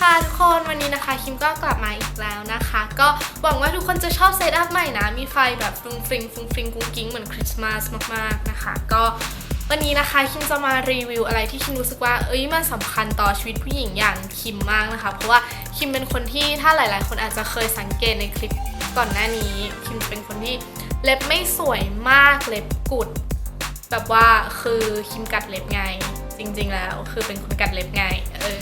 ค่ะทุกคนวันนี้นะคะคิมก็กลับมาอีกแล้วนะคะ ก็หวังว่าทุกคนจะชอบเซตอัพใหม่นะ มีไฟแบบฟรุงฟริงฟรุงฟริงกุ้งกิ้งเหมือนคริสต์มาสมากๆนะคะ ก็วันนี้นะคะคิมจะมารีวิวอะไรที่คิมรู้สึกว่า เอ้ยมันสำคัญต่อชีวิตผู้หญิงอย่างคิมมากนะคะ เพราะว่าคิมเป็นคนที่ถ้าหลาย ๆ คนอาจจะเคยสังเกตในคลิปก่อนหน้านี้คิมเป็นคนที่เล็บไม่สวยมากเล็บกุด แบบว่าคือคิมกัดเล็บไง จริง ๆ แล้ว คือเป็นคนกัดเล็บไงเออ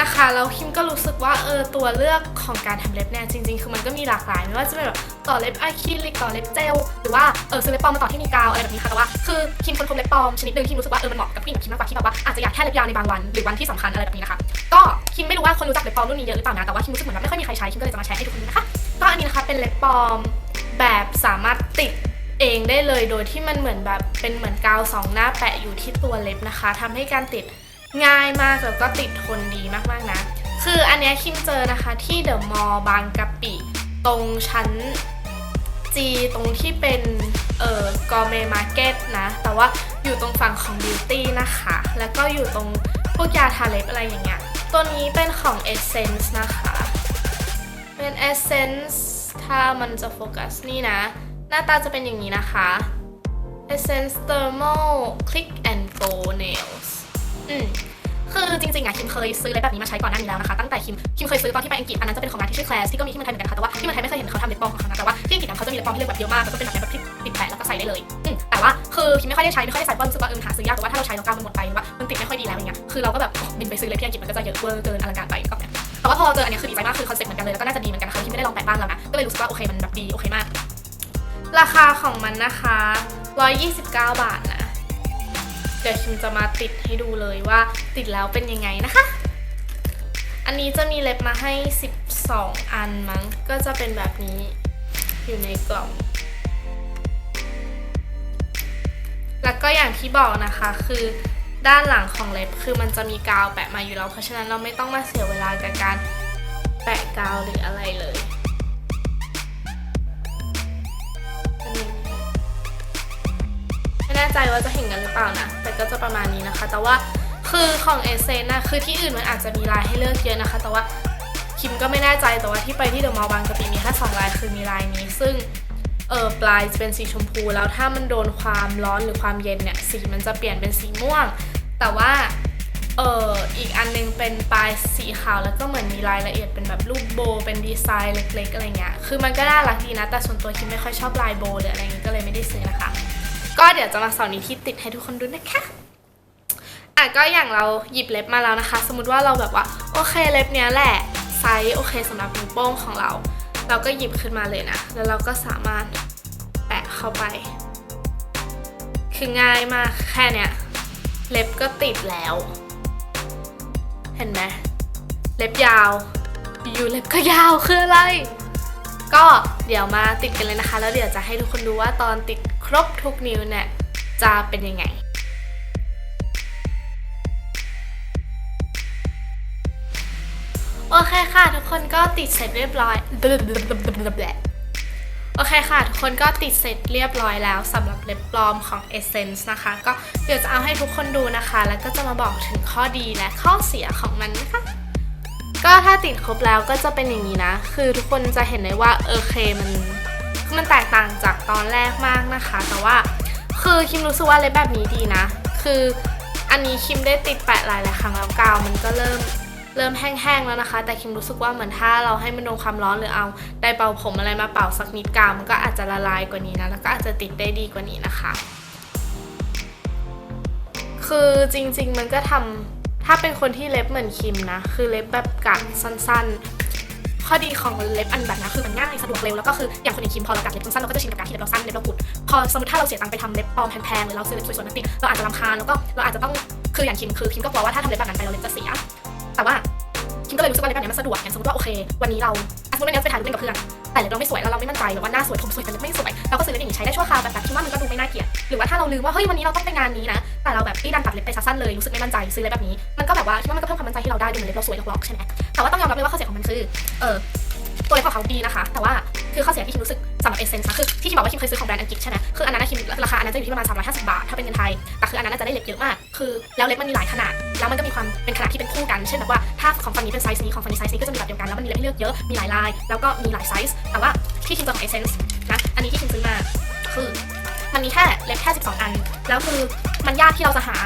นะคะแล้วคิมก็รู้สึกว่าเออตัวเลือกของการทำเล็บเนี่ยจริงๆ คือมันก็มีหลากหลายไม่ว่าจะเป็นแบบต่อเล็บอะคริลิกต่อเล็บเจลหรือว่าเออซื้อเล็บปลอมมาต่อที่มีกาวอะไรแบบนี้ค่ะแต่ว่าคือคิมคนพบเล็บปลอมชนิดหนึ่งที่รู้สึกว่าเออมันเหมาะกับผู้หญิงแบบคิมมากกว่าที่แบบว่าอาจจะอยากแค่เล็บยาวในบางวันหรือวันที่สำคัญอะไรแบบนี้นะคะก็คิมไม่รู้ว่าคนรู้จักเล็บปลอมรุ่นนี้เยอะหรือเปล่านะแต่ว่าคิมรู้สึกเหมือนแบบไม่ค่อยมีใครใช้คิมก็เลยจะมาแชร์ให้ทุกคนดูนะคะก็อันนี้นะคะเป็นเล็บปลอมแบบสามารถติดเองได้เลยโดยที่มันเหมือนแบบเป็นเหมือนกาวสองหน้าแปะอยู่ที่ตัวเล็บนะคะทำให้การติด ง่ายมากแล้วก็ติดทนดีมากๆนะ คืออันเนี้ยคิมเจอนะคะที่เดอะมอลล์บางกะปิ ตรงชั้นจีตรงที่เป็นเอ่อกอเมมาร์เก็ตนะ แต่ว่าอยู่ตรงฝั่งของบิวตี้นะคะ แล้วก็อยู่ตรงพวกยาทาเล็บอะไรอย่างเงี้ย ตัวนี้เป็นของ Essence นะคะ เป็น Essence ถ้ามันจะโฟกัสนี่นะ หน้าตาจะเป็นอย่างนี้นะคะ Essence Thermal Click and Go Nails อืมคือจริงๆอะคิมเคยซื้ออะไรแบบนี้มาใช้ก่อนหน้านี้แล้วนะคะตั้งแต่คิมคิมเคยซื้อตอนที่ไปอังกฤษอันนั้นจะเป็นของร้านที่ชื่อ Class ที่ก็มีที่เมืองไทยเหมือนกันค่ะแต่ว่าที่เมืองไทยไม่เคยเห็นเขาทำเล็บปลอมของเขานะแต่ว่าที่อังกฤษเขาจะมีเล็บปลอมที่เลือกแบบเยอะมากแล้วก็เป็นแบบแบบที่ติดแปะแล้วก็ใส่ได้เลยอืมแต่ว่าคือคิมไม่ค่อยได้ใช้ไม่ค่อยได้ใส่เพราะรู้สึกว่าเออหาซื้อยากแต่ว่าถ้าเราใช้แล้วกาวมันหมดไปหรือว่ามันติดไม่ค่อยดีแล้วอย่างเงี้ยคือเราก็แบบบินไปซื้อเลยที่อังกฤษมันก็จะเยอะเวอร์เกินอลังการไปก็แบบแต่ว่าพอเจออันนี้คือดีใจมากคือคอนเซ็ปต์เหมือนกันเลยแล้วก็น่าจะดีเหมือนกันนะคะที่ไม่ได้ลองแปะบ้างแล้วนะก็เลยรู้สึกว่าโอเคมันแบบดีโอเคมาก ราคาของมันนะคะ 129 บาทนะ เดี๋ยวคิมจะมาติดให้ดูเลยว่าติดแล้วเป็นยังไงนะคะ อันนี้จะมีเล็บมาให้ 12 อันมั้ง ก็จะเป็นแบบนี้อยู่ในกล่อง แล้วก็อย่างที่บอกนะคะคือด้านหลังของเล็บคือมันจะมีกาวแปะมาอยู่แล้ว เพราะฉะนั้นเราไม่ต้องมาเสียเวลากับการแปะกาวหรืออะไรเลย ใจว่าจะเห็นกันหรือเปล่านะแต่ก็จะประมาณนี้นะคะ แต่ว่าคือของเอเซนนะคือที่อื่นมันอาจจะมีลายให้เลือกเยอะนะคะ แต่ว่าคิมก็ไม่แน่ใจแต่ว่าที่ไปที่เดอะมอลล์บางกะปิมีแค่สองลายคือมีลายนี้ ซึ่งเออปลายจะเป็นสีชมพู แล้วถ้ามันโดนความร้อนหรือความเย็นเนี่ยสีมันจะเปลี่ยนเป็นสีม่วง แต่ว่าเอออีกอันนึงเป็นปลายสีขาวแล้วก็เหมือนมีรายละเอียดเป็นแบบรูปโบว์เป็นดีไซน์เล็กๆอะไรเงี้ย คือมันก็น่ารักดีนะ แต่ส่วนตัวคิมไม่ค่อยชอบลายโบว์หรืออะไรเงี้ยก็เลยไม่ได้ซื้อนะคะ ก็เดี๋ยวจะมาสอนวิธีติดให้ทุกคนดูนะคะอะก็อย่างเราหยิบเล็บมาแล้วนะคะ สมมติว่าเราแบบว่าโอเคเล็บเนี้ยแหละไซส์โอเคสำหรับนิ้วโป้งของเรา เราก็หยิบขึ้นมาเลยนะ แล้วเราก็สามารถแปะเข้าไป คือง่ายมากแค่เนี้ยเล็บก็ติดแล้ว เห็นไหมเล็บยาว อยู่เล็บก็ยาวคืออะไร ก็เดี๋ยวมาติดกันเลยนะคะ แล้วเดี๋ยวจะให้ทุกคนดูว่าตอนติด รบทุกนิ้วเนี่ยจะเป็นยังไง โอเคค่ะทุกคนก็ติดเสร็จเรียบร้อยโอเคค่ะ ทุกคนก็ติดเสร็จเรียบร้อยแล้วสำหรับเล็บปลอมของ Essence นะคะ ก็เดี๋ยวจะเอาให้ทุกคนดูนะคะ แล้วก็จะมาบอกถึงข้อดีและข้อเสียของมันนะคะก็ถ้าติดครบแล้วก็จะเป็นอย่างนี้นะ คือทุกคนจะเห็นได้ว่าเออเคมัน คือมันแตกต่างจากตอนแรกมากนะคะ แต่ว่าคือคิมรู้สึกว่าเล็บแบบนี้ดีนะ คืออันนี้คิมได้ติดแปะหลายๆครั้งแล้วกาวมันก็เริ่มเริ่มแห้งๆแล้วนะคะ แต่คิมรู้สึกว่าเหมือนถ้าเราให้มันโดนความร้อนหรือเอาไดเป่าผมอะไรมาเป่าสักนิดกาวมันก็อาจจะละลายกว่านี้นะแล้วก็อาจจะติดได้ดีกว่านี้นะคะ คือจริงๆมันก็ทำถ้าเป็นคนที่เล็บเหมือนคิมนะ คือเล็บแบบกัดสั้นๆ ข้อดีของเล็บอันแบบนี้คือมันง่ายสะดวกเร็วแล้วก็คืออย่างคนอย่างคิมพอเรากัดเล็บสั้นเราก็จะชินกับการที่เล็บเราสั้นเล็บเรากุดพอสมมติถ้าเราเสียตังค์ไปทำเล็บปลอมแพงๆหรือเราซื้อเล็บสวยๆมาติดเราอาจจะรำคาญแล้วก็เราอาจจะต้องคืออย่างคิมคือคิมก็กลัวว่าถ้าทำเล็บแบบนั้นไปเราเล็บจะเสีย แต่ว่าคิมก็เลยรู้สึกว่าเล็บแบบนี้มันสะดวกอย่างสมมติว่าโอเค วันนี้เราสมมติวันนี้ไปถ่ายรูปเล่นกับเพื่อนแต่เล็บเราไม่สวยแล้วเราไม่มั่นใจหรือว่าหน้าสวยผมสวยแต่เล็บไม่สวยเราก็ซื้อเล็บอย่างนี้ใช้ได้ชั่วคราวแบบคิดว่ามันก็ดูไม่น่าเกลียดหรือว่าถ้าเราลืมว่าเฮ้ยวันนี้เราต้องไปงานนี้นะแต่เราแบบที่ดันตัดเล็บไปสั้นเลยรู้สึกไม่มั่นใจซื้อเล็บแบบนี้มันก็แบบว่าคิดว่ามันก็เพิ่มความมั่นใจให้เราได้ดูเหมือนเล็บเราสวยล็อกๆใช่ไหม แต่ว่าต้องยอมรับเลยว่าข้อเสียของมันคือ เออตัวเล็บของเขาดีนะคะ แต่ว่าคือข้อเสียที่คิมรู้สึกสำหรับเอเซนส์นะคือที่คิมบอกว่าคิมเคยซื้อของแบรนด์อังกฤษใช่ไหมคืออันนั้นนะคิมราคาอันนั้นจะอยู่ที่ประมาณ 350 บาท ถ้าเป็นเงินไทย แต่คืออันนั้นจะได้เล็บเยอะมาก คือแล้วเล็บมันมีหลายขนาด แล้วมันก็มีความเป็นขนาดที่เป็นคู่กัน เช่นแบบว่าถ้าของฝั่งนี้เป็นไซส์นี้ ของฝั่งนี้ไซส์นี้ก็จะมีแบบเดียวกัน แล้วมันมีเล็บให้เลือกเยอะ มีหลายลาย แล้วก็มีหลายไซส์ แต่ว่าที่คิมเจอของ Essence นะ อันนี้ที่คิมซื้อมาคือมันมีแค่เล็บแค่ 12 อัน แล้วคือมันยากที่เราจะหา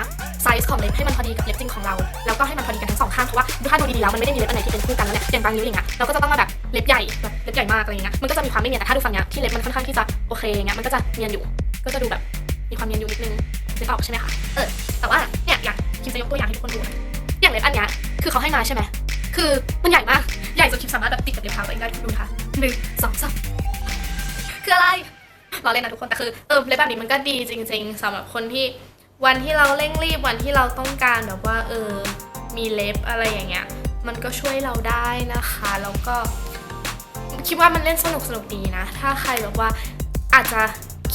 ไซส์ของเล็บให้มันพอดีกับเล็บจริงของเรา แล้วก็ให้มันพอดีกันทั้งสองข้างเพราะว่าถ้าดูดีๆแล้วมันไม่ได้มีเล็บอันไหนที่เป็นคู่กันแล้วเนี่ยอย่างบางนิ้วอย่างเงี้ยเราก็จะต้องมาแบบเล็บใหญ่แบบเล็บใหญ่มากอะไรอย่างเงี้ยมันก็จะมีความไม่เนียนแต่ถ้าดูฝั่งเนี้ยที่เล็บมันค่อนข้างที่จะโอเคอย่างเงี้ยมันก็จะเนียนอยู่ ก็จะดูแบบมีความเนียนอยู่นิดนึงนึกออกใช่ไหมคะเออแต่ว่าเนี่ยอย่างคิมจะยกตัวอย่างให้ทุกคนดูอย่างเล็บอันเนี้ยคือเขาให้มาใช่ไหมคือมันใหญ่มากใหญ่จนคิมสามารถแบบติดกับเล็บเท้าตัวเองได้ดูนะคะหนึ่งสองสามคืออะไรเราเล่นนะทุกคนแต่คือเออเล็บแบบนี้มันก็ดีจริง ๆสำหรับคนที่ วันที่เราเร่งรีบวันที่เราต้องการแบบว่าเออมีเล็บอะไรอย่างเงี้ย มันก็ช่วยเราได้นะคะแล้วก็ คิดว่ามันเล่นสนุกสนุกดีนะ ถ้าใครแบบว่าอาจจะ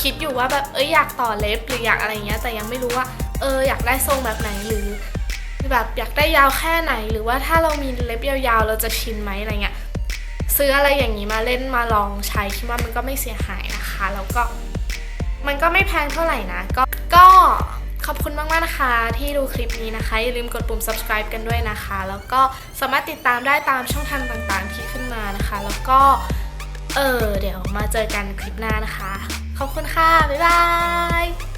คิดอยู่ว่าแบบเอ้ยอยากต่อเล็บหรืออยากอะไรเงี้ย แต่ยังไม่รู้ว่า เอออยากได้ทรงแบบไหนหรือแบบอยากได้ยาวแค่ไหน หรือว่าถ้าเรามีเล็บยาวๆ เราจะชินไหมอะไรเงี้ยซื้ออะไรอย่างนี้มาเล่นมาลองใช้คิดว่ามันก็ไม่เสียหายนะคะ แล้วก็มันก็ไม่แพงเท่าไหร่นะ ก็ก็ ขอบคุณมากๆนะคะ ที่ดูคลิปนี้นะคะ อย่าลืมกดปุ่ม subscribe กันด้วยนะคะ แล้วก็สามารถติดตามได้ตามช่องทางต่างๆที่ขึ้นมานะคะ แล้วก็ เออเดี๋ยวมาเจอกันคลิปหน้านะคะ ขอบคุณค่ะ บ๊ายบาย